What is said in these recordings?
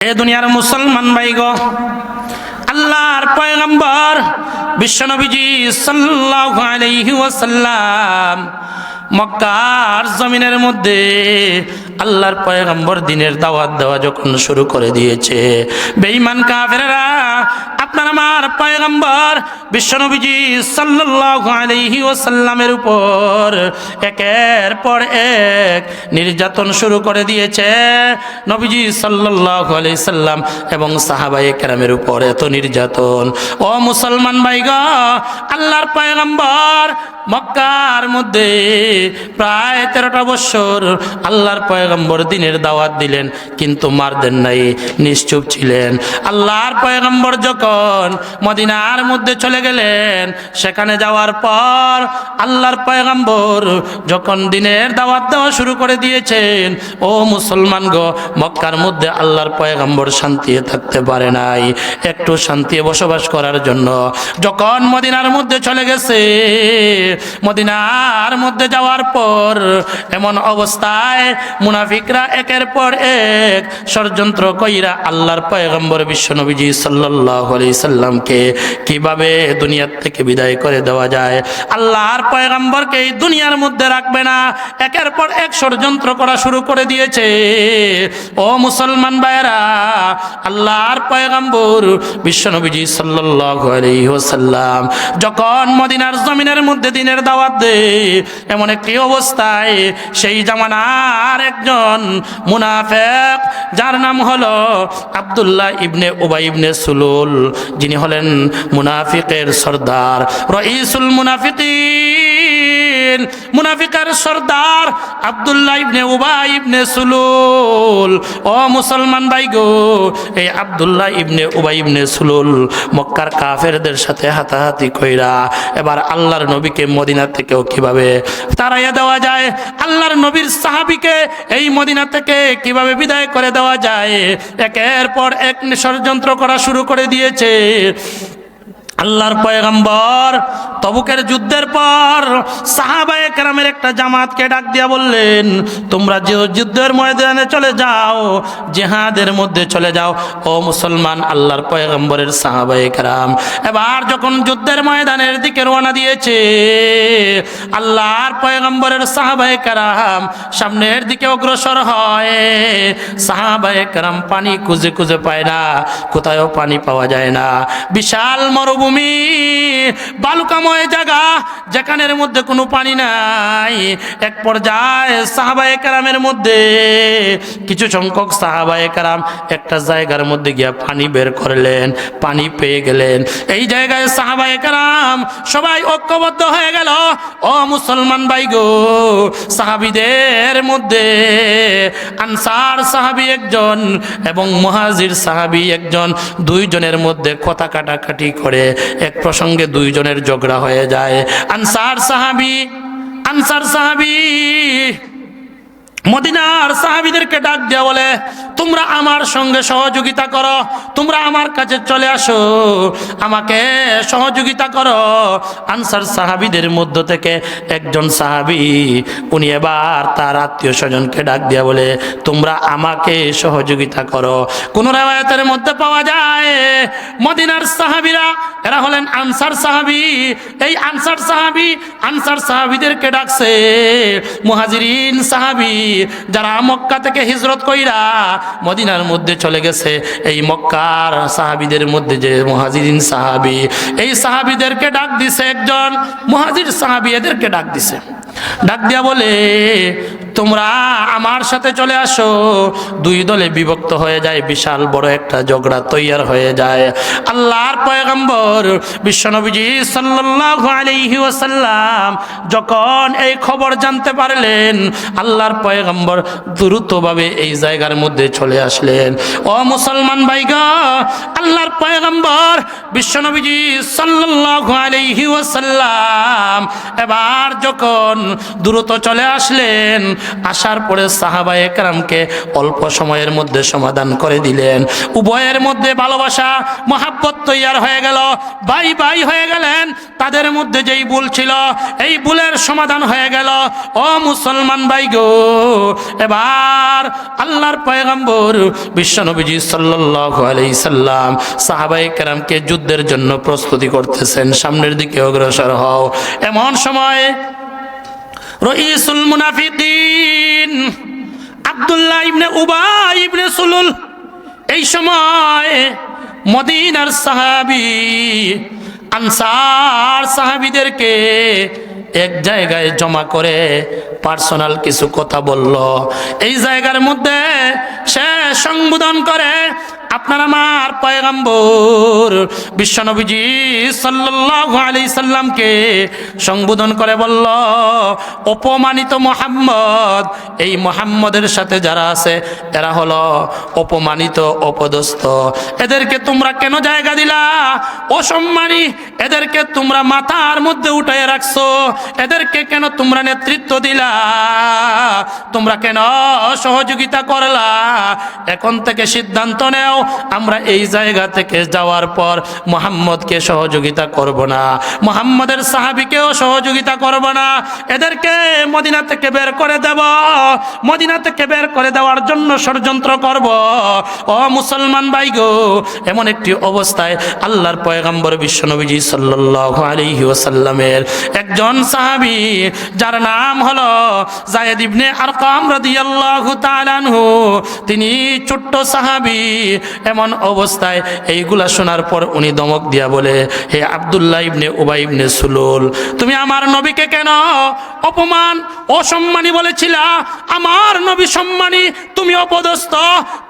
এ দুনিয়ার মুসলমান ভাই গো আল্লাহর পয়গম্বর বিশ্বনবীজি সাল্লাল্লাহু আলাইহি ওয়াসাল্লাম মক্কার জমিনের মধ্যে আল্লাহর পয়গম্বর দিনের দাওয়াত দেওয়া যখন শুরু করে দিয়েছে, বেঈমান কাফেররা আপনার আমার পয়গম্বর বিশ্বনবীজি সাল্লাল্লাহু আলাইহি ওয়াসাল্লামের উপর একের পর এক নির্যাতন শুরু করে দিয়েছে নবীজি সাল্লাল্লাহু আলাইহি সাল্লাম এবং সাহাবায়ে কেরামের উপর এত নির্যাতন। ও মুসলমান ভাইগা আল্লাহর পয়গম্বর মক্কার মধ্যে প্রায় তেরোটা বছর আল্লাহর পয়গম্বর দিনের দাওয়াত দিলেন, কিন্তু মার দেন নাই, নিশ্চুপ ছিলেন। আল্লাহর পয়গম্বর যখন মদিনার মধ্যে চলে গেলেন, সেখানে যাওয়ার পর আল্লাহর পয়গাম্বর যখন দিনের দাওয়াত দেওয়া শুরু করে দিয়েছেন, ও মুসলমান গো, মক্কার মধ্যে আল্লাহর পয়গাম্বর শান্তিতে থাকতে পারে নাই। একটু শান্তি বসবাস করার জন্য যখন মদিনার মধ্যে চলে গেছে, মদিনার মধ্যে যাওয়ার পর এমন অবস্থায় মুনাফিকরা একের পর এক ষড়যন্ত্র কইরা আল্লাহর পয়গম্বর বিশ্বনবীজি আলাইহি সাল্লামকে কীভাবে দুনিয়ার থেকে বিদায় করে দেওয়া যায়? আল্লাহর পয়গম্বরকে এই দুনিয়ার মধ্যে রাখবে না। একের পর এক ষড়যন্ত্র করা শুরু করে দিয়েছে। ও মুসলমান ভাইরা আল্লাহর পয়গম্বর বিশ্বনবীজি সাল্লাল্লাহু আলাইহি ওয়াসাল্লাম যখন মদিনার জমিনের মধ্যে দিনের দাওয়াত দেয়, এমন একটি অবস্থায় সেই জামানার একজন মুনাফেক, যার নাম হলো আব্দুল্লাহ ইবনে উবাই ইবনে সুলুল যিনি হলেন মুনাফিকের সর্দার রইসুল মুনাফিকিন। মুনাফিকের সর্দার আব্দুল্লাহ ইবনে উবাই ইবনে সুলুল। ও মুসলমান ভাই গো, এই আব্দুল্লাহ ইবনে উবাই ইবনে সুলুল মক্কার কাফেরদের সাথে হাতাহাতি কইরা এবার আল্লাহর নবীকে মদিনা থেকেও কীভাবে তাড়াইয়া দেওয়া যায়? আল্লাহর নবীর সাহাবিকে এই মদিনা থেকে কীভাবে বিদায় করে দেওয়া যায়? একের পর এক ষড়যন্ত্র করা শুরু করে দিয়েছে। আল্লাহর পয়গম্বর, তবুকের যুদ্ধের পর সাহাবায়ে কেরামের একটা জামাতকে ডাক দিয়া বললেন, তোমরা যে যুদ্ধের ময়দানে চলে যাও, জেহাদের মধ্যে চলে যাও, ও মুসলমান আল্লাহর পয়গম্বরের সাহাবায়ে কেরাম। এবার যখন যুদ্ধের ময়দানের দিকে রওনা দিয়েছে, আল্লাহর পয়গম্বরের সাহাবায়ে কেরাম সামনের দিকে অগ্রসর হয়। সাহাবায়ে কেরাম পানি খুঁজে খুঁজে পায় না, কোথায়ও পানি পাওয়া যায় না। বিশাল মরুভূমি বালুকাময় জায়গা যেখানের মধ্যে কোনো পানি নাই। এক পর্যায়ে সাহাবায়ে কারামের মধ্যে কিছু সংখ্যক সাহাবায়ে কারাম একটা জায়গার মধ্যে গিয়া পানি বের করলেন, পানি পেয়ে গেলেন। এই জায়গায় সাহাবায়ে কারাম সবাই ঐক্যবদ্ধ হয়ে গেল। ও মুসলমান ভাই গো, সাহাবিদের মধ্যে আনসার সাহাবি একজন এবং মহাজির সাহাবি একজন, দুইজনের মধ্যে কথা কাটাকাটি করে। এক প্রসঙ্গে দুইজনের ঝগড়া হয়ে যায়। আনসার সাহাবি আনসার সাহাবি। মদিনার সাহাবিদেরকে ডাক দেওয়া বলে, তোমরা আমার সঙ্গে সহযোগিতা করো, তোমরা আমার কাছে চলে আসো, আমাকে সহযোগিতা করো। আনসার সাহাবিদের মধ্য থেকে একজন সাহাবি, উনি এবার তার আত্মীয় স্বজনকে ডাক দিয়া বলে, তোমরা আমাকে সহযোগিতা করো। কোন রেওয়ায়তের মধ্যে পাওয়া যায়, মদিনার সাহাবিরা, এরা হলেন আনসার সাহাবি। এই আনসার সাহাবি, আনসার সাহাবিদেরকে ডাকছে, মুহাজিরিন সাহাবি যারা মক্কা থেকে হিজরত কইরা মদিনার মধ্যে চলে গেছে, এই মক্কার সাহাবিদের মধ্যে যে মহাজিরিন সাহাবি, এই সাহাবিদেরকে ডাক দিছে একজন, মহাজির সাহাবি এদেরকে ডাক দিছে। ডাক দিয়া বলে, তোমরা আমার সাথে চলে আসো। দুই দলে বিভক্ত হয়ে যায়, বিশাল বড় একটা ঝগড়া তৈয়ার হয়ে যায়। আল্লাহর পয়গম্বর বিশ্বনবীজি সাল্লাল্লাহু আলাইহি ওয়াসাল্লাম যখন এই খবর জানতে পারলেন, আল্লাহর পয়গম্বর দ্রুতভাবে এই জায়গার মধ্যে চলে আসলেন। ও মুসলমান ভাইগা, আল্লাহর পয়গম্বর বিশ্বনবীজি সাল্লাল্লাহু আলাইহি ওয়াসাল্লাম এবার যখন দ্রুত চলে আসলেন। আসার পরে সাহাবা একরামকে অল্প সময়ের মধ্যে সমাধান করে দিলেন। উভয়ের মধ্যে ভালোবাসা, মহাব্বত তৈয়ার হয়ে গেল। ভাই ভাই হয়ে গেলেন। তাদের মধ্যে যেই ভুল ছিল, এই ভুলের সমাধান হয়ে গেল। ও মুসলমান ভাই গো, এবার আল্লাহর পয়গম্বর বিশ্বনবীজি সাল্লাল্লাহু আলাইহি সাল্লাম সাহাবায়ে কেরামকে যুদ্ধের জন্য প্রস্তুতি করতেছেন। সামনের দিকে অগ্রসর হও। এমন সময় রইসুল মুনাফিকিন আব্দুল্লাহ ইবনে উবাই ইবনে সুলুল। এই সময় মদিনার সাহাবি, আনসার সাহাবিদেরকে এক জায়গায় জমা করে পার্সোনাল কিছু কথা বলল। এই জায়গার মধ্যে সে সংবোধন করে আপনার আমার পয়গাম্বর বিশ্বনবীজি সাল্লাল্লাহু আলাইহি সাল্লামকে সম্বোধন করে বলল, অপমানিত মোহাম্মদ, এই মোহাম্মদের সাথে যারা আছে, এরা হলো অপমানিত, অপদস্থ। এদেরকে তোমরা কেন জায়গা দিলা? অসম্মানী, এদেরকে তোমরা মাথার মধ্যে উঠায় রাখছো। এদেরকে কেন তোমরা নেতৃত্ব দিলা? তোমরা কেন সহযোগিতা করলা? এখন থেকে সিদ্ধান্ত নেও আমরা এই জায়গা থেকে যাওয়ার পর মোহাম্মদকে সহযোগিতা করব না। মোহাম্মদের সাহাবিকেও সহযোগিতা করব না। এদেরকে মদিনা থেকে বের করে দেব। মদিনা থেকে বের করে দেওয়ার জন্য ষড়যন্ত্র করব। ও মুসলমান ভাই গো, এমন একটি অবস্থায় আল্লাহর পয়গাম্বর বিশ্বনবীজি সাল্লাল্লাহু আলাইহি ওয়াসাল্লামের একজন সাহাবী, যার নাম হলো জায়েদ ইবনে আরকাম রাদিয়াল্লাহু তাআলা তিনি ছোট্ট সাহাবী এমন অবস্থায় এইগুলা শোনার পর উনি দমক দিয়া বলে, হে আব্দুল্লাহ ইবনে উবাই ইবনে সুলুল, তুমি আমার নবীকে কেন অপমান, অসম্মানী বলেছিলা? আমার নবী সম্মানী, তুমি অপদস্থ,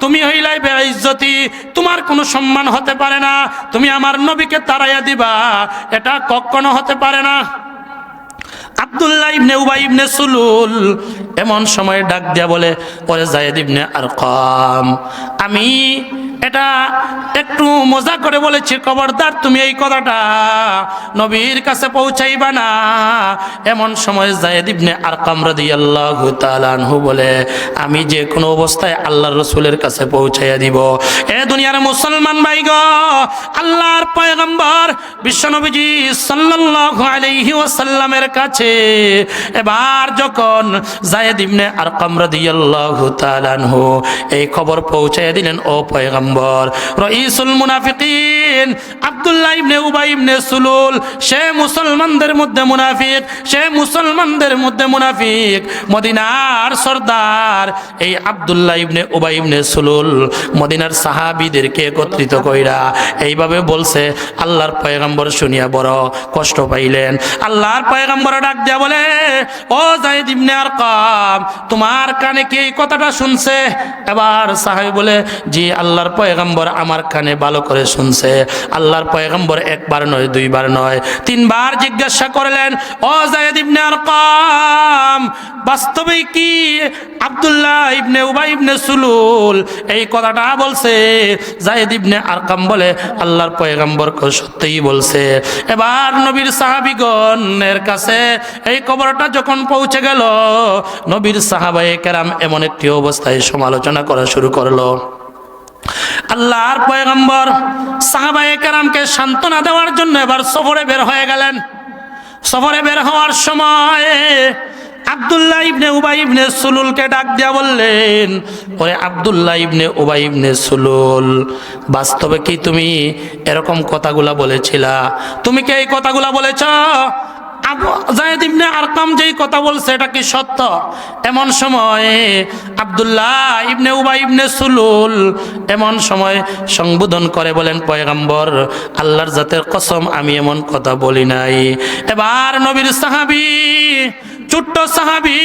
তুমি হইলাই বেইজ্জতি তোমার কোনো সম্মান হতে পারে না, তুমি আমার নবীকে তাড়াইয়া দিবা, এটা কখনো হতে পারে না। আব্দুল্লাহ ইবনে উবাই ইবনে সুলুল এমন সময় ডাক দিয়া বলে পরে জায়েদ ইবনে আর কম আমি এটা একটু মজা করে বলেছি, খবরদার, তুমি এই কথাটা নবীর কাছে পৌঁছাইবা না। এমন সময় জায়েদ ইবনে আর কামরাদিয়াল্লাহু তাআলাহু বলে, আমি যে কোনো অবস্থায় আল্লাহ রসুলের কাছে পৌঁছাইয়া দিব। এ দুনিয়ার মুসলমান ভাই গো আল্লাহর পয়গম্বর বিশ্বনবীজি সাল্লাল্লাহু আলাইহি ওয়াসাল্লামের কাছে এবার যখন জায়েদ ইবনে আরকাম রাদিয়াল্লাহু তাআলা আনহু এই খবর পৌঁছাইয়া দিলেন, ও পয়গম্বর রইসুল মুনাফিকিন, আব্দুল্লাহ ইবনে উবাই ইবনে সুলুল, সে মুসলমানদের মধ্যে মুনাফিক, সে মুসলমানদের মধ্যে মুনাফিক। মদিনার সর্দার, এই আব্দুল্লাহ ইবনে উবাই ইবনে সুলুল মদিনার সাহাবীদেরকে একত্রিত কইরা এইভাবে বলছে, আল্লাহর পয়গম্বর শুনিয়া বড় কষ্ট পাইলেন। আল্লাহর পয়গম্বর ডাক দিয়া বলে, ও জাইদ ইবনে আরকাম, তোমার কানে কি এই কথাটা শুনছে? এবার সাহাবী বলে, জি, আল্লাহর পয়গম্বর আমার কানে ভালো করে শুনছে। আল্লাহর পয়গম্বর একবার নয়, দুইবার নয়। তিনবার জিজ্ঞাসা করলেন, ও জায়েদ ইবনে আরকাম, বাস্তবে কি আব্দুল্লাহ ইবনে উবাই ইবনে সুলুল এই কথাটা বলছে? জায়েদ ইবনে আরকাম বলে, আল্লাহর পয়গম্বরকে সত্যিই বলছে। এবার নবীর সাহাবিগণের কাছে এই খবরটা যখন পৌঁছে গেল, নবীর সাহাবায়ে কেরাম এমন একটি অবস্থায় সমালোচনা করা শুরু করল। আল্লাহর পয়গম্বর সাহাবায়ে কেরামকে সান্ত্বনা দেওয়ার জন্য এবার সফরে বের হয়ে গেলেন। সফরে বের হওয়ার সময় আব্দুল্লাহ ইবনে উবাই ইবনে সুলুলকে ডাক দিয়া বললেন, ওরে আব্দুল্লাহ ইবনে উবাই ইবনে সুলুল, বাস্তবে কি তুমি এরকম কথাগুলা বলেছিলা? তুমি কি এই কথাগুলা বলেছ? যেই কথা বলছে, এটা কি সত্য? এমন ইবনে সুলুল এমন সময় সংবোধন করে বলেন, পয়গাম্বর, আল্লাহর জাতের কসম, আমি এমন কথা বলি নাই। এবার নবীর সাহাবি, ছোট্ট সাহাবি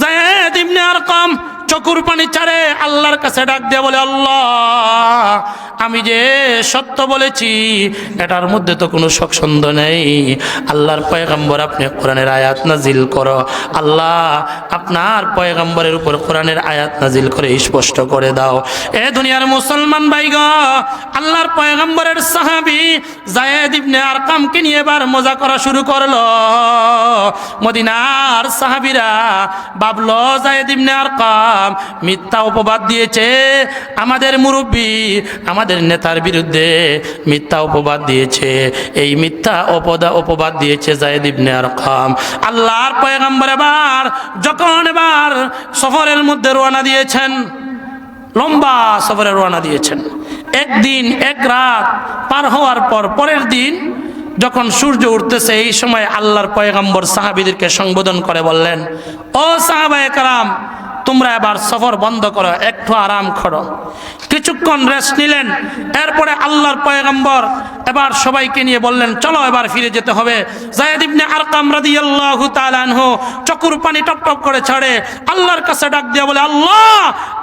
জায়েদ ইবনে আরকাম চকুর পানি চারে আল্লাহর কাছে ডাক দিয়ে বলে, আল্লাহ, আমি যে সত্য বলেছি, এটার মধ্যে তো কোনো সন্দ নেই। আল্লাহর পয়গম্বর, আপনি কোরআনের আয়াত নাজিল করো। আল্লাহ, আপনার পয়গম্বরের উপর কোরআনের আয়াত নাজিল করে স্পষ্ট করে দাও। এ দুনিয়ার মুসলমান ভাইগ, আল্লাহর পয়গম্বরের সাহাবি জায়েদ ইবনে আরকামকে নিয়ে এবার মজা করা শুরু করল। মদিনার সাহাবিরা বাবলো জায়েদ ইবনে আরকাম মিথ্যা অপবাদ দিয়েছে। আমাদের মুরব্বী, আমাদের নেতার বিরুদ্ধে মিথ্যা অপবাদ দিয়েছে। এই মিথ্যা অপদা, অপবাদ দিয়েছে জায়েদ ইবনে আরকাম। আল্লাহর পয়গম্বর এবার, যখন এবার সফরের মধ্যে রওনা দিয়েছেন, লম্বা সফরে রওনা দিয়েছেন। একদিন, এক রাত পার হওয়ার পর, পরের দিন যখন সূর্য উঠতেছে, এই সময় আল্লাহর পয়গম্বর সাহাবিদেরকে সম্বোধন করে বললেন, ও সাহাবায়ে কারাম তোমরা এবার সফর বন্ধ করো একটু আরাম করো। কিছুক্ষণ রেস্ট নিলেন। এরপরে আল্লাহর পয়গম্বর এবার সবাইকে নিয়ে বললেন, চলো এবার ফিরে যেতে হবে। জায়েদ ইবনে আরকাম রাদিয়াল্লাহু তাআলা চকুর পানি টপ টপ করে ছাড়ে, আল্লাহর কাছে ডাক দিয়ে বলে, আল্লাহ,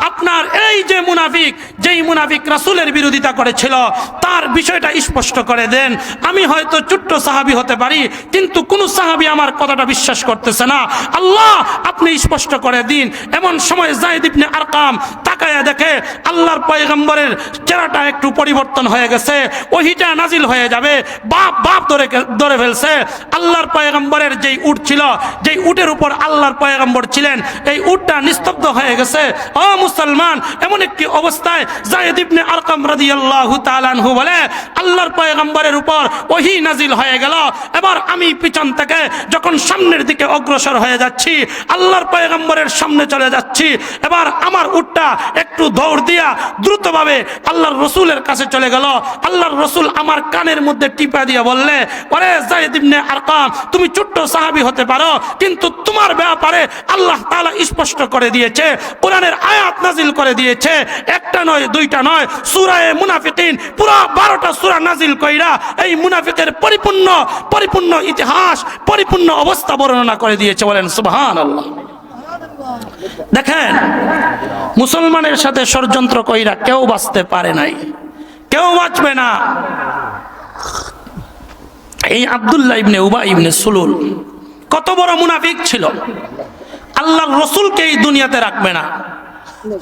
আপনার এই যে মুনাফিক, যেই মুনাফিক রাসূলের বিরোধিতা করেছিল, তার বিষয়টা স্পষ্ট করে দেন। আমি হয়তো ছোট্ট সাহাবি হতে পারি, কিন্তু কোন সাহাবী আমার কথাটা বিশ্বাস করতেছে না। আল্লাহ, আপনি স্পষ্ট করে দিন। এমন সময় জায়েদ ইবনে আরকাম তাকায়া দেখে আল্লাহর পয়গম্বরের চেহারাটা একটু পরিবর্তন হয়ে গেছে। ওহিটা নাজিল হয়ে যাবে। বাপ বাপ ধরে ধরে ফেলছে। আল্লাহর পয়গম্বরের যেই উট ছিল, যেই উটের উপর আল্লাহর পয়গম্বর ছিলেন, এই উটটা নিস্তব্ধ হয়ে গেছে। ও মুসলমান, এমন একটি অবস্থায় জায়েদ ইবনে আরকাম রাদিয়াল্লাহু তাআলা আনহু বলে, আল্লাহর পয়গম্বরের উপর ওহি নাজিল হয়ে গেল। এবার আমি পিছন থেকে যখন সামনের দিকে অগ্রসর হয়ে যাচ্ছি, আল্লাহর পয়গম্বরের সামনে চলে যাচ্ছি, এবার আমার উটটা একটু দৌড় দিয়া দ্রুতভাবে আল্লাহর রসুলের কাছে চলে গেল। আল্লাহর রসুল আমার কানের মধ্যে টিপা দিয়ে বললে, ওরে জায়েদ ইবনে আরকাম, তুমি ছোট্ট সাহাবী হতে পারো, কিন্তু তোমার ব্যাপারে আল্লাহ তাআলা স্পষ্ট করে দিয়েছে, কোরআনের আয়াত নাজিল করে দিয়েছে। একটা নয়, দুইটা নয়, সূরায়ে মুনাফিকিন, পুরা বারোটা সুরা নাজিল কইরা এই মুনাফিকের পরিপূর্ণ পরিপূর্ণ ইতিহাস, পরিপূর্ণ অবস্থা বর্ণনা করে দিয়েছে বলেন, সুবহানাল্লাহ। দেখেন, মুসলমানের সাথে ষড়যন্ত্র কইরা কেউ বাঁচতে পারে নাই। কেউ বাঁচবে না। এই আবদুল্লাহ ইবনে উবা ইবনে সুলুল কত বড় মুনাফিক ছিল। আল্লাহর রসুলকে এই দুনিয়াতে রাখবে না।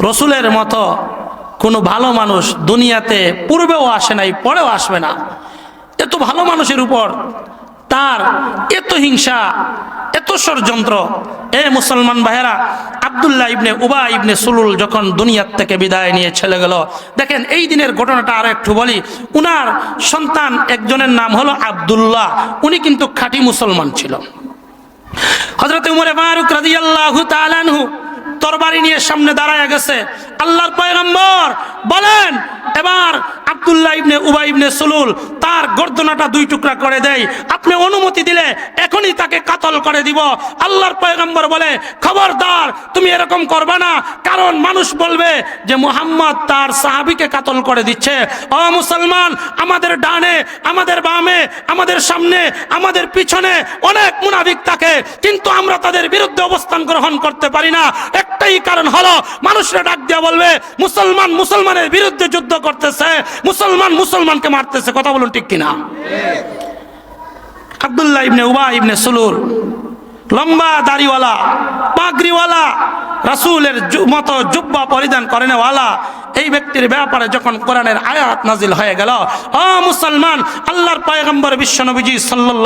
রসুলের মতো কোনো ভালো মানুষ দুনিয়াতে পূর্বেও আসে নাই, পরেও আসবে না। এত ভালো মানুষের উপর তার এত হিংসা, এত ষড়যন্ত্র। এ মুসলমান ভাইয়েরা, আবদুল্লাহ ইবনে উবা ইবনে সুলুল যখন দুনিয়ার থেকে বিদায় নিয়ে চলে গেল, দেখেন এই দিনের ঘটনাটা আরও একটু বলি। উনার সন্তান একজনের নাম হলো আবদুল্লাহ, উনি কিন্তু খাঁটি মুসলমান ছিল। হজরত উমরে ফারুক রাদিয়াল্লাহু তাআলা আনহু তরবারি নিয়ে সামনে দাঁড়ায় গেছে। আল্লাহর পয়গম্বর বলেন, এবার আব্দুল্লাহ ইবনে উবাই ইবনে সুলুল তার গর্দনাটা দুই টুকরা করে দেয়। আপনি অনুমতি দিলে এখনই তাকে কাতল করে দিব। আল্লাহর পয়গম্বর বলে, খবরদার, তুমি এরকম করবে না। কারণ মানুষ বলবে যে মুহাম্মদ তার সাহাবিকে কাতল করে দিচ্ছে। ও মুসলমান, আমাদের ডানে, আমাদের বামে, আমাদের সামনে, আমাদের পিছনে অনেক মুনাফিক থাকে। কিন্তু আমরা তাদের বিরুদ্ধে অবস্থান গ্রহণ করতে পারি না। একটাই কারণ হলো, মানুষরা ডাক দিয়া বলবে, মুসলমান মুসলমানের বিরুদ্ধে যুদ্ধ করতেছে, মুসলমান মুসলমানকে মারতেছে। কথা বলুন ঠিক কিনা? আব্দুল্লাহ ইবনে উবা ইবনে সুলুর লম্বা দাড়িওয়ালা, পাগড়িওয়ালা রাসূলের মতো জুব্বা পরিধান করেনওয়ালা এই ব্যক্তির ব্যাপারে যখন কোরআনের আয়াত নাজিল হয়ে গেল, ও মুসলমান, আল্লাহর পয়গম্বর বিশ্বনবীজি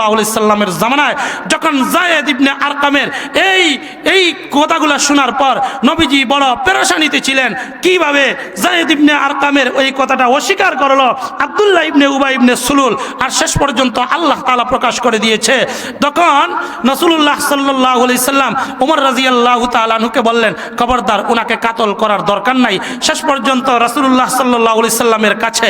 আলাইহি সাল্লামের জামানায় যখন জায়েদ ইবনে আরকামের এই এই কথাগুলো শোনার পর নবীজি বড় পেরেশানিতে ছিলেন। কীভাবে জায়েদ ইবনে আরকামের ওই কথাটা অস্বীকার করল? আব্দুল্লাহ ইবনে উবাই ইবনে সুলুল। আর শেষ পর্যন্ত আল্লাহ তালা প্রকাশ করে দিয়েছে। তখন নসুল্লাহ সাল্লাহ সাল্লাম উমর রাজি আল্লাহ তালুকে বললেন খবরদার ওনাকে কাতল করার দরকার নাই। শেষ পর্যন্ত রাসুল্লাহ সাল্লাহ আলি সাল্লামের কাছে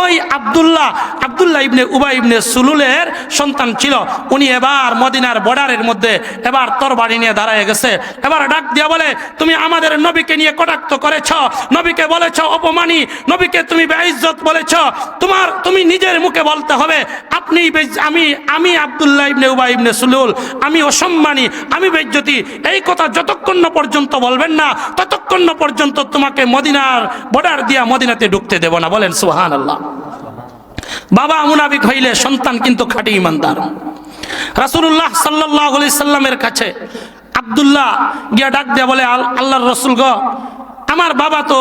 ওই আবদুল্লাহ আবদুল্লাহ ইবনে উবাই ইবনে সুলুলের সন্তান ছিল। উনি এবার মদিনার বর্ডারের মধ্যে এবার তরবারি নিয়ে দাঁড়ায় গেছে। এবার ডাক দিয়া বলে, তুমি আমাদের নবীকে নিয়ে কটাক্ত করেছ? নবীকে বলেছ অপমানী? নবীকে তুমি বেইজ্জত বলেছ? তোমার, তুমি নিজের মুখে বলতে হবে, আপনি আমি আমি আবদুল্লাহ ইবনে উবাই ইবনে সুলুল, আমি অসম্মানী, আমি বেজ্জতি এই কথা যতক্ষণ পর্যন্ত বলবেন না, ততক্ষণ পর্যন্ত তোমাকে মদিনার বর্ডার দিয়া মদিনাতে ঢুকতে দেব না। বলেন সুহান আল্লাহ বাবা মুনাফিক হইলে সন্তান কিন্তু খাটি ইমানদার। রাসুল্লাহ আলাইহি সাল্লামের কাছে আব্দুল্লাহ গিয়া ডাক দেয়া বলে, আল- আল্লাহর রসুল গ আমার বাবা তো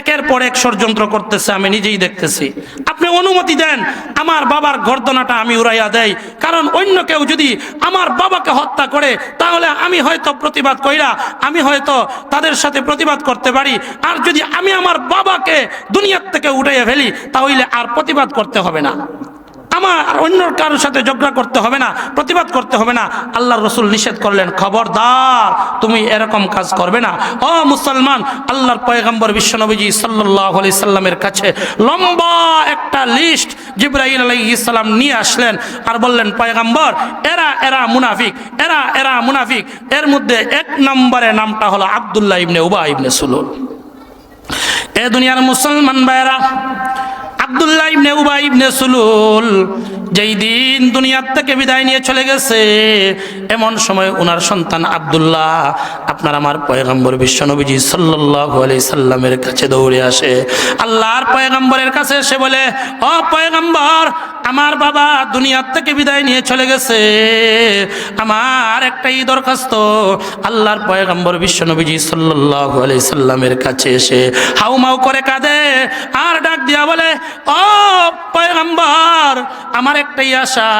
একের পর এক ষড়যন্ত্র করতেছে, আমি নিজেই দেখতেছি। আপনি অনুমতি দেন, আমার বাবার গর্দনাটা আমি উড়াইয়া দেই। কারণ অন্য কেউ যদি আমার বাবাকে হত্যা করে, তাহলে আমি হয়তো প্রতিবাদ কইরা, আমি হয়তো তাদের সাথে প্রতিবাদ করতে পারি। আর যদি আমি আমার বাবাকে দুনিয়ার থেকে উঠাইয়া ফেলি, তাহলে আর প্রতিবাদ করতে হবে না। আমার অন্য কারোর সাথে ঝগড়া করতে হবে না, প্রতিবাদ করতে হবে না। আল্লাহ রসুল নিষেধ করলেন, খবরদার, তুমি এরকম কাজ করবে না। ও মুসলমান, আল্লাহর পয়গম্বর বিশ্বনবীজি সাল্লাহ আলি সাল্লামের কাছে লম্বা একটা লিস্ট জিব্রাহিল আলাই ইসলাম নিয়ে আসলেন আর বললেন, পয়গম্বর, এরা এরা মুনাফিক, এরা এরা মুনাফিক। এর মধ্যে এক নম্বরে নামটা হলো আবদুল্লাহ ইবনে উবা ইবনে সুলুল। এ দুনিয়ার মুসলমান ভাইরা আব্দুল্লাহ ইবনে উবাই ইবনে সুলুল যেই দিন দুনিয়ার থেকে বিদায় নিয়ে চলে গেছে, এমন সময় ওনার সন্তান আব্দুল্লাহ আপনার আমার পয়গম্বর বিশ্বনবীজি সাল্লাল্লাহু আলাইহি সাল্লামের কাছে দৌড়ে আসে। আল্লাহর পয়গম্বরের কাছে এসে বলে, ও পয়গম্বর আমার বাবা দুনিয়ার থেকে বিদায় নিয়ে চলে গেছে। আমার একটাই দরখাস্ত, আল্লাহর পয়গম্বর বিশ্বনবীজি সাল্লাল্লাহু আলাইহি সাল্লামের কাছে এসে হাউমাউ করে কাঁদে, আর ডাক দিয়া বলে, ও পয়গম্বর, আমার একটাই আশা,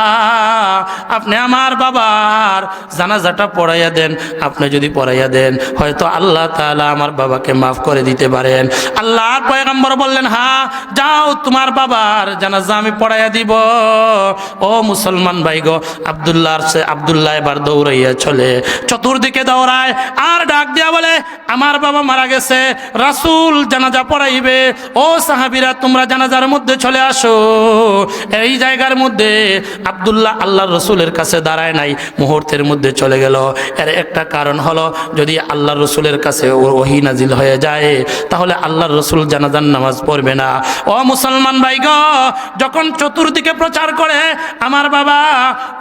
আপনি আমার বাবার জানাজাটা পড়াইয়া দেন, আপনি যদি পড়াইয়া দেন, হয়তো আল্লাহ তাআলা আমার বাবাকে মাফ করে দিতে পারেন। আল্লাহর পয়গম্বর বললেন হ্যাঁ যাও, তোমার বাবার জানাজা আমি পড়াইয়া দিব। ও মুসলমান ভাই গো, আবদুল্লাহর সে আবদুল্লাহ এবার দৌড়াইয়া চলে। চতুর্দিকে দৌড়ায়, আর ডাক দিয়া বলে, আমার বাবা মারা গেছে, রাসূল জানাজা পড়াইবে। ও সাহাবীরা, তোমরা জানাজার মধ্যে চলে আসো। এই জায়গার মধ্যে আবদুল্লাহ আল্লাহর রসুলের কাছে দাঁড়ায় নাই, মুহূর্তের মধ্যে চলে গেল। এর একটা কারণ হলো, যদি আল্লাহর রসুলের কাছে ওহী নাজিল হয়ে যায়, তাহলে আল্লাহর রসুল জানাজার নামাজ পড়বে না। ও মুসলমান ভাই গো, যখন চতুর্দিকে প্রচার করে, আমার বাবা,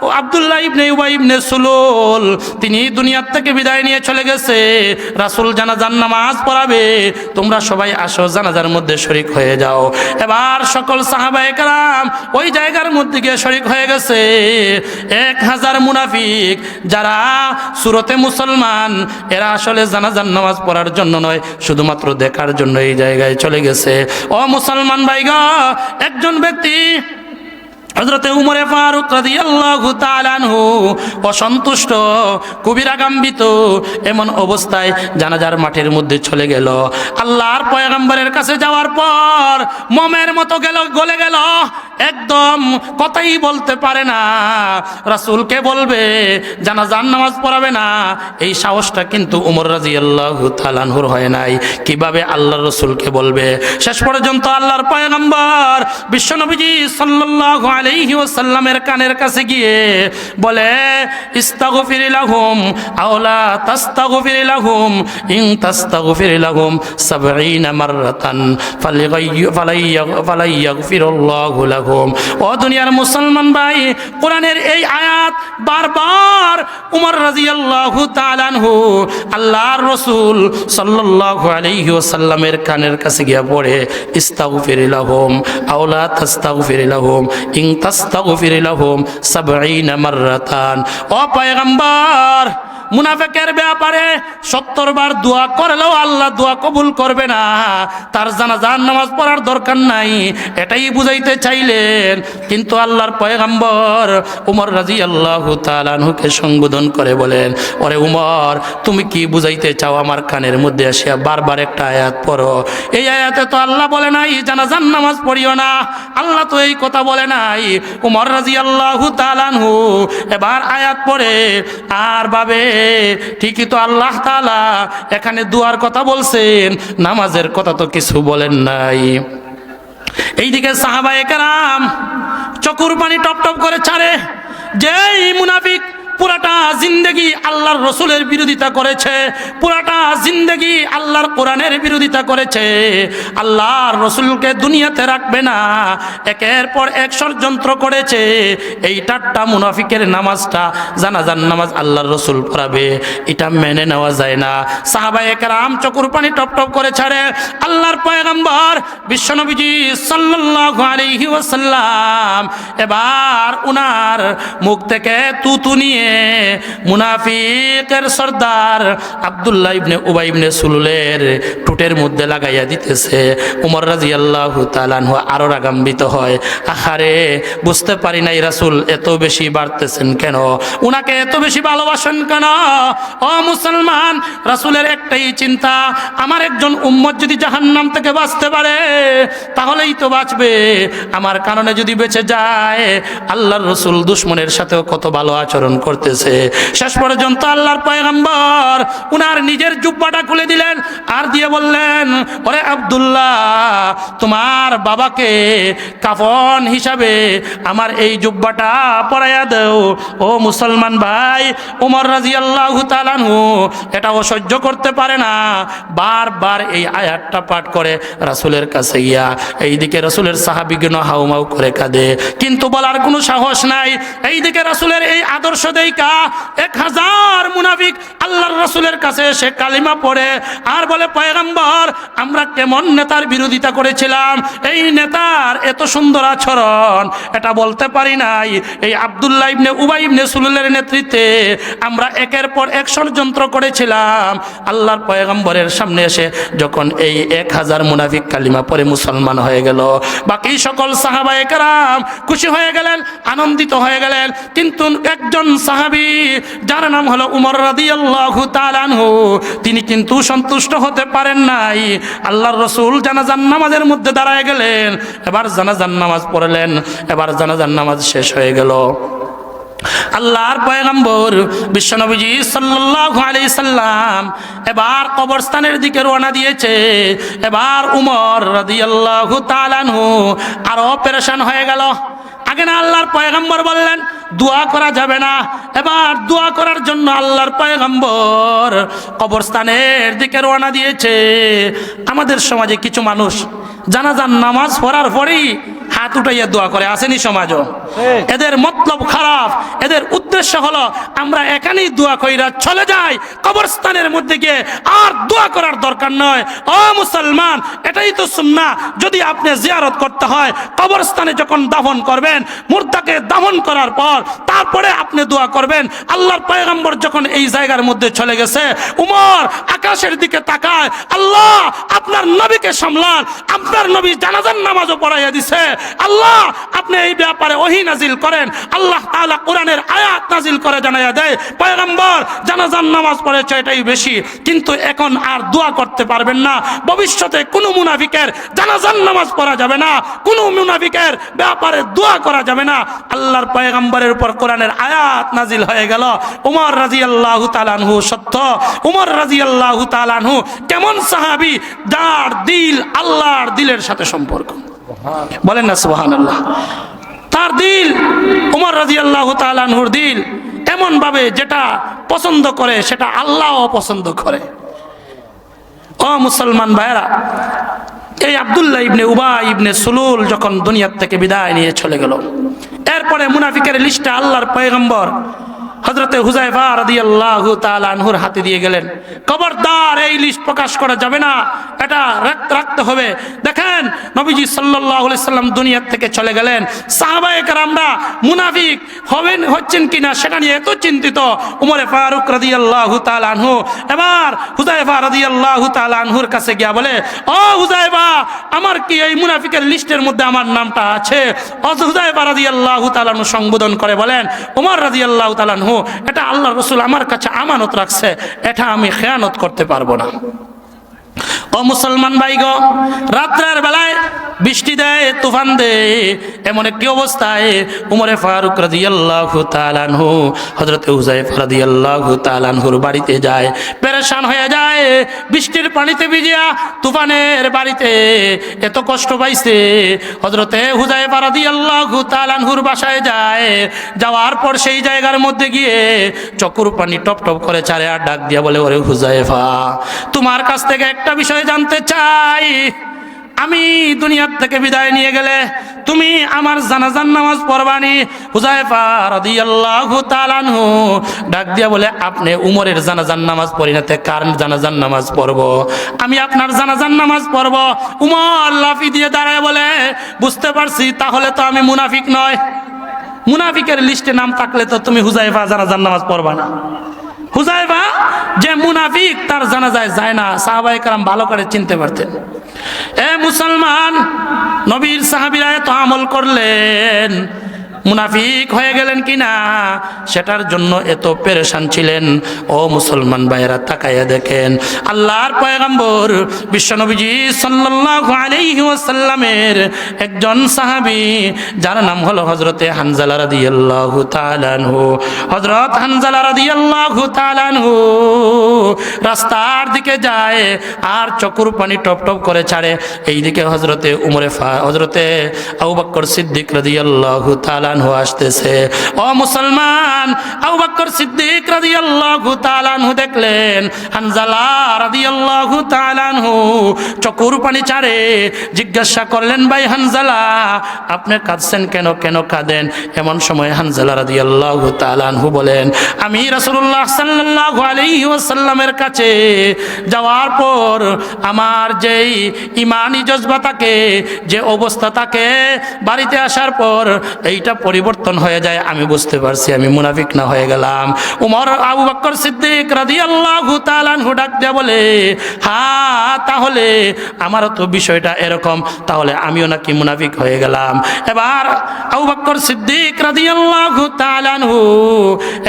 ও আবদুল্লাহ ইবনে উবাই ইবনে সুলুল, তিনি দুনিয়ার থেকে বিদায় নিয়ে চলে গেছে। রাসূল জানাজার নামাজ পড়াবে। তোমরা সবাই আসো, জানাজার মধ্যে শরিক হয়ে যাও। এবার সকল সাহাবায়ে কেরাম ওই জায়গার মধ্যে গিয়ে শরিক হয়ে গেছে। এক হাজার মুনাফিক যারা সুরতে মুসলমান, এরা আসলে জানাজার নামাজ পড়ার জন্য নয়, শুধুমাত্র দেখার জন্য এই জায়গায় চলে গেছে। ও মুসলমান ভাইগা, একজন ব্যক্তি হজরতে উমরে ফারুক রাদিয়াল্লাহু আনহু অসন্তুষ্ট, কবিরাগাম্বিত এমন অবস্থায় জানাজার মাঠের মধ্যে চলে গেল। আল্লাহর পয়গম্বরের কাছে যাওয়ার পর মমের মতো গেল, গলে গেল। একদম কথাই বলতে পারে না। রাসূলকে বলবে, জানাজার নামাজ পড়াবে না। এই সাহসটা কিন্তু উমর রাদিয়াল্লাহু তাআলা আনহুর হয় নাই। কীভাবে আল্লাহর রসুলকে বলবে? শেষ পর্যন্ত আল্লাহর পয়গম্বর বিশ্বনবীজি সাল্লাল্লাহু আলাইহি ওয়াসাল্লামের কানের কাছে গিয়ে বলে, ইস্তাগফির লাহুম আওলা তাস্তাগফির লাহুম, ইন তাস্তাগফির লাহুম 70 মাররাতান ফালাইয়াগফিরুল্লাহু লাহুম। ও দুনিয়ার মুসলমান ভাই, কোরআনের এই আয়াত বারবার উমর রাদিয়াল্লাহু তাআলা আনহু, আল্লাহর রাসূল সাল্লাল্লাহু আলাইহি ওয়াসাল্লামের কানের কাছে গিয়ে পড়ে, ইস্তাগফির লাহুম আওলা তাস্তাগফির লাহুম, ইন তাস্তাগফির লাহুম 70 মাররাতান। ও পয়গম্বর মুনাফেকের ব্যাপারে সত্তর বার দোয়া করলেও আল্লাহ দোয়া কবুল করবে না। তার জানাজার নামাজ পড়ার দরকার নাই, এটাই বুঝাইতে চাইলেন। কিন্তু আল্লাহর পয়গাম্বর উমর রাজি আল্লাহ তালানহুকে সম্বোধন করে বলেন, ওরে উমর, তুমি কি বুঝাইতে চাও আমার কানের মধ্যে আসিয়া বারবার একটা আয়াত পড়ো? এই আয়াতে তো আল্লাহ বলে নাই, জানাজার নামাজ পড়িও না। আল্লাহ তো এই কথা বলে নাই। উমর রাজি আল্লাহ তালানহু এবার আয়াত পড়ে, আর ভাবে ঠিকই তো আল্লাহ তালা এখানে দুয়ার কথা বলছেন, নামাজের কথা তো কিছু বলেন নাই। এইদিকে সাহাবা কেরাম চকুর পানি টপ টপ করে ছাড়ে, যেই মুনাফিক পুরাটা জিন্দগি আল্লাহর রসুলের বিরোধিতা করেছে, পুরাটা আল্লাহর কোরআনের বিরোধিতা করেছে। আল্লাহর রসুলকে দুনিয়াতে রাখবে না, একের পর এক ষড়যন্ত্র করেছে। এই টাট্টা মুনাফিকের নামাজটা জানাজান নামাজ আল্লাহর রসুল পড়াবে, এটা মেনে নেওয়া যায় না। সাহাবাই একরাম চকুর পানি টপ টপ করে ছাড়ে, আল্লাহর পয়গম্বর বিশ্বনবীজি সাল্লাল্লাহু আলাইহি এবার উনার মুখ থেকে তুতু নিয়ে মুনাফিকের সর্দার আব্দুল্লাহ ইবনে উবাই ইবনে সুলুলের টুটের মধ্যে লাগাইয়া দিতেছে। উমর রাদিয়াল্লাহু তাআলা আনহু আরও রাগাম্বিত হয়। আহারে, বুঝতে পারি নাই রাসূল, এত বেশি বাড়তেছেন কেন? উনাকে এত বেশি ভালোবাসেন কেন? ও মুসলমান, রাসূলের একটাই চিন্তা, আমার একজন উম্মত যদি জাহান্নাম থেকে বাঁচতে পারে, তাহলেই তো বাঁচবে। আমার কারণে যদি বেঁচে যায়, আল্লাহর রসুল দুশ্মনের সাথেও কত ভালো আচরণ করতেছে। শেষ পর্যন্ত আল্লাহর পয়গম্বর উনার নিজের জুব্বাটা খুলে দিলেন আর দিয়ে বললেন, ওরে আব্দুল্লাহ, তোমার বাবাকে কাফন হিসাবে আমার এই জুব্বাটা পরাইয়া দেও। ও মুসলমান ভাই, উমর রাজি আল্লাহ তালানহু এটা অসহ্য করতে পারে না। বারবার এই আয়াতটা পাঠ করে রাসুলের কাছে গিয়া, এইদিকে রাসুলের সাহাবিগণ হাউমাউ করে কাঁদে। কিন্তু বলার কোনো সাহস নাই। এইদিকে রাসুলের এই আদর্শ দেইকা এক হাজার মুনাফিক আল্লাহর রাসুলের কাছে এসে কালিমা পড়ে আর বলে, পয়গম্বর, আমরা কেমন নেতার বিরোধিতা করেছিলাম? এই নেতার এত সুন্দর আচরণ, এটা বলতে পারি নাই। এই ইবনে উবাই ইবনে সুলুলের নেতৃত্বে আমরা একের পর এক ষড়যন্ত্র করেছিলাম। আল্লাহর পয়গম্বরের সামনে এসে যখন এই এক হাজার মুনাফিক কালিমা পরে মুসলমান হয়ে গেল, বাকি সকল সাহাবা খুশি হয়ে গেলেন, আনন্দিত হয়ে গেলেন। কিন্তু একজন সাহাবি, যার নাম হলো উমর রাদিয়াল্লাহু তাআলাহু তিনি কিন্তু সন্তুষ্ট হতে পারেন নাই। আল্লাহর রসুল জানাজান নামাজের মধ্যে দাঁড়ায় গেলেন, এবার জানাজান নামাজ পড়লেন, এবার জানাজান নামাজ শেষ হয়ে গেল। আল্লাহর পয়গম্বর বিশ্বনবীজি সাল্লাল্লাহু আলাইহি সাল্লাম এবার কবরস্থানের দিকে রওনা দিয়েছে। এবার উমর রাদিয়াল্লাহু তাআলা আরও পেরেশান হয়ে গেল। আগে না আল্লাহর পয়গম্বর বললেন, দোয়া করা যাবে না। এবার দোয়া করার জন্য আল্লাহর পয়গম্বর কবরস্থানের দিকে রওনা দিয়েছে। আমাদের সমাজে কিছু মানুষ জানাজান নামাজ পড়ার পরেই হাত উঠাইয়া দোয়া করে আসেনি সমাজও? এদের মতলব খারাপ। এদের উদ্দেশ্য হলো আমরা এখানেই দোয়া কইরা চলে যাই কবরস্থানের মধ্যে গিয়ে আর দোয়া করার দরকার নয়। ও মুসলমান এটাই তো সুন্না যদি আপনি জিয়ারত করতে হয় কবরস্থানে যখন দাফন করবেন মুর্দাকে দাফন করার পর তারপরে আপনি দোয়া করবেন। আল্লাহর পয়গম্বর যখন এই জায়গার মধ্যে চলে গেছে উমর আকাশের দিকে তাকায় আল্লাহ আপনার নবীকে সামলান। আপনার নবী জানাজান নামাজও পড়াইয়া দিছে। আল্লাহ, আপনি এই ব্যাপারে ওহি নাজিল করেন। আল্লাহ তাআলা কোরআনের আয়াত নাজিল করে জানাইয়া দেয়। পয়গম্বর জানাজান নামাজ পড়েছে এটাই বেশি, কিন্তু এখন আর দোয়া করতে পারবেন না। ভবিষ্যতে কোনো মুনাফিকের জানাজান নামাজ পড়া যাবে না, কোনো মুনাফিকের ব্যাপারে দোয়া করা যাবে না। আল্লাহর পয়গম্বরের উপর কোরআনের আয়াত নাজিল হয়ে গেল। উমর রাদিয়াল্লাহু তাআলাহু সত্য। উমর রাদিয়াল্লাহু তাআলাহু কেমন সাহাবী? যার দিল আল্লাহর দিলের সাথে সম্পর্ক। বলেন না, সুবহানাল্লাহ। তার দিল, উমর রাদিয়াল্লাহু তাআলাহুর দিল এমন ভাবে যেটা পছন্দ করে, সেটা আল্লাহ পছন্দ করে। অ মুসলমান ভাইরা এই আবদুল্লাহ ইবনে উবা ইবনে সুলুল যখন দুনিয়ার থেকে বিদায় নিয়ে চলে গেল, এরপরে মুনাফিকের লিস্টে আল্লাহর পয়গম্বর হজরতে হুজাইফা রাদিয়াল্লাহু তাআলা আনহুর হাতে দিয়ে গেলেন। খবরদার, এই লিস্ট প্রকাশ করা যাবে না। এটা রাখতে হবে। দেখেন, নবীজি সাল্লাম দুনিয়ার থেকে চলে গেলেন। সাহাবায়ে কেরামরা মুনাফিক হবেন, হচ্ছেন কিনা সেটা নিয়ে এত চিন্তিত। উমরে ফারুক রাদিয়াল্লাহু তাআলা আনহু এবার হুজাইফা রাদিয়াল্লাহু তাআলা আনহুর কাছে গিয়া বলে, ও হুজাইফা আমার কি এই মুনাফিকের লিস্টের মধ্যে আমার নামটা আছে? ও হুজাইফা রাদিয়াল্লাহু তাআলা আনহু সংবোধন করে বলেন, উমর রাদিয়াল্লাহু তাআলা এটা আল্লাহ রসুল আমার কাছে আমানত রাখছে, এটা আমি খেয়ানত করতে পারব না। ও মুসলমান ভাই গো রাত্রের বেলায় বৃষ্টি দেয়, তুফান দেয়, এমন একটি অবস্থায় উমরে ফারুক রাদিয়াল্লাহু তাআলাহু হযরত হুযায়ফা রাদিয়াল্লাহু তাআলাহুর বাড়িতে যায়, পেরেশান হয়ে যায়, বৃষ্টির পানিতে ভিজিয়া তুফানের বাড়িতে এত কষ্ট পাইছে, হযরতে হুযায়ফা রাদিয়াল্লাহু তাআলাহুর বাসায় যায়, যাওয়ার পর সেই জায়গার মধ্যে গিয়ে চকুর পানি টপ টপ করে চারে আর ডাক দিয়া বলে, ওরে হুযায়ফা তোমার কাছ থেকে একটা বিষয় জানতে চাই। আমি দুনিয়ার থেকে বিদায় নিয়ে গেলে তুমি আমার জানাজান নামাজ পড়বানি। হুজাইফা ডাক দিয়া বলে, আপনি উমরের জানাজান নামাজ পড়ি না তে কার জানাজান নামাজ পড়ব? আমি আপনার জানাজান নামাজ পড়ব। উমর লাফি দিয়ে দাঁড়ায় বলে, বুঝতে পারছি, তাহলে তো আমি মুনাফিক নয়। মুনাফিকের লিস্টে নাম থাকলে তো তুমি হুজাইফা জানাজান নামাজ পড়বা না। হুজাইফা যে মুনাফিক, তার জানাজায় যায় না। সাহাবাই কারাম ভালো করে চিনতে পারতেন। এ মুসলমান নবীর সাহাবিরা এত আমল করলেন। মুনাফিক হয়ে গেলেন কিনা? সেটার জন্য এত পেরেশান ছিলেন। ও মুসলমান ভাইয়েরা তাকাইয়া দেখেন। আল্লাহর পয়গম্বর বিশ্বনবীজি সাল্লাল্লাহু আলাইহি ওয়াসাল্লামের একজন সাহাবী, যার নাম হলো হযরতে হানজালা রাদিয়াল্লাহু তাআলা আনহু। হযরত হানজালা রাদিয়াল্লাহু তাআলা আনহু রাস্তার দিকে যায় আর চকুর পানি টপ টপ করে ছাড়ে। এইদিকে হজরতে উমরে ফা হজরতে আবু বক্কর সিদ্দিক রাদিয়াল্লাহু তাআলা আনহু আসতেছে। ও মুসলমান, আবু বক্কর সিদ্দিক রাদিয়াল্লাহু দেখলেন রাদিয়াল্লাহু চকুর পানি ছাড়ে জিজ্ঞাসা করলেন, ভাই হানজালা, আপনি কাঁদছেন কেন? কেন কাঁদেন? এমন সময় হানজালা রাদিয়াল্লাহু তাআলা আনহু বলেন, আমি রাসূলুল্লাহ সাল্লাল্লাহু আলাইহি ওয়াসাল্লামের কাছে যাওয়ার পর আমার যেই ইমানি জজবা থাকে, যে অবস্থা থাকে বাড়িতে আসার পর, এইটা পরিবর্তন হয়ে যায়, আমি বুঝতে পারছি, আমি মুনাফিক না হয়ে গেলাম। উমর, আবু বক্কর সিদ্দিক রাদিয়াল্লাহু তাআলা ডাক দিয়া বলে হ্যাঁ তাহলে আমারও তো বিষয়টা এরকম, তাহলে আমিও নাকি মুনাফিক হয়ে গেলাম। এবার আবু বক্কর সিদ্দিক রাদিয়াল্লাহু তাআলা আনহু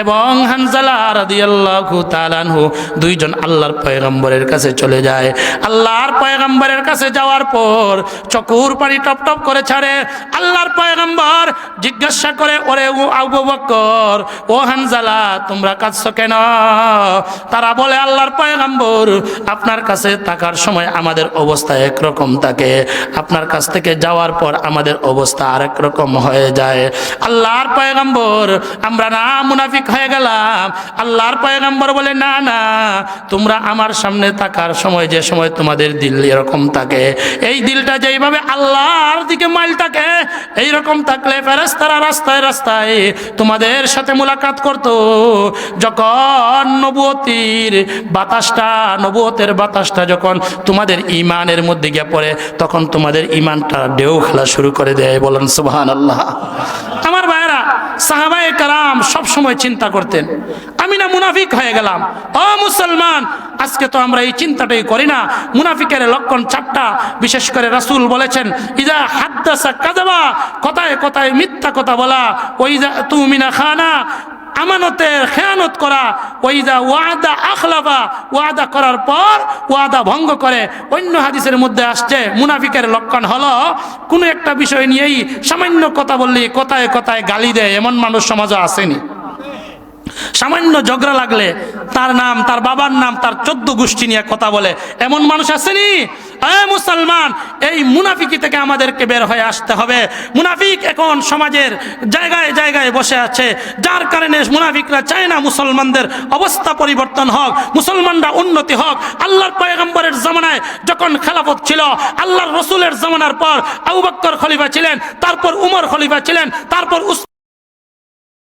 এবং হানজালা রাদিয়াল্লাহু তাআলা আনহু দুইজন আল্লাহর পয়গম্বরের কাছে চলে যায়। আল্লাহর পয়গম্বরের কাছে যাওয়ার পর চকুর পানি টপ টপ করে ছাড়ে। আল্লাহর পয়গম্বর জিজ্ঞাসা করে, ওরে আবু বক্কর ও হানজালা, তোমরা কাঁদছো কেন? তারা বলে, আল্লাহর পয়গম্বর, আপনার কাছে থাকার সময় আমাদের অবস্থা একরকম থাকে। আপনার কাছ থেকে যাওয়ার পর আমাদের অবস্থা আরেক রকম হয়ে যায়। আল্লাহর পয়গম্বর, আমরা না মুনাফিক হয়ে গেলাম। আল্লাহর পয়গম্বর বলে, না না, তোমরা আমার সামনে থাকার সময় যে সময় তোমাদের দিল এরকম থাকে। এই দিলটা যেইভাবে আল্লাহর দিকে মাইল থাকে, এইরকম থাকলে ফেরেস্তারা রাস্তায় রাস্তায় তোমাদের সাথে মোলাকাত করত। যখন নবুয়তির বাতাসটা, নবুয়তের বাতাসটা যখন তোমাদের ইমানের মধ্যে গিয়ে পড়ে, তখন তোমাদের ইমানটা ঢেউ খেলা শুরু করে দেয়। বলেন সুবহান আল্লাহ আমার সাহাবায়ে কালাম সবসময় চিন্তা করতেন। আমি না মুনাফিক হয়ে গেলাম। অ মুসলমান, আজকে তো আমরা এই চিন্তাটাই করি না। মুনাফিকের লক্ষণ চারটা। বিশেষ করে রাসুল বলেছেন ইজা হাদ্দাসা কাদাবা কথায় কথায় মিথ্যা কথা বলা। ওই তুমি তুমিনা খানা আমানতের খেয়ানত করা ওইদা ওয়াদা আখলাফা, ওয়াদা করার পর ওয়াদা ভঙ্গ করে। অন্য হাদিসের মধ্যে আসছে, মুনাফিকের লক্ষণ হলো, কোনো একটা বিষয় নিয়েই সামান্য কথা বললি কথায় কথায় গালি দেয়, এমন মানুষ সমাজে আসেনি। সামান্য ঝগড়া লাগলে তার নাম, তার বাবার নাম, তার চোদ্দ গোষ্ঠী নিয়ে কথা বলে। এমন মানুষ আসেনি? মুসলমান, এই মুনাফিকি থেকে আমাদেরকে বের হয়ে আসতে হবে। মুনাফিক এখন সমাজের জায়গায় জায়গায় বসে আছে। যার কারণে মুনাফিকরা চায় না মুসলমানদের অবস্থা পরিবর্তন হোক, মুসলমানরা উন্নতি হোক। আল্লাহর পয়গম্বরের জামানায় যখন খেলাফত ছিল, আল্লাহর রসুলের জামানার পর আবু বক্কর খলিফা ছিলেন, তারপর উমর খলিফা ছিলেন, তারপর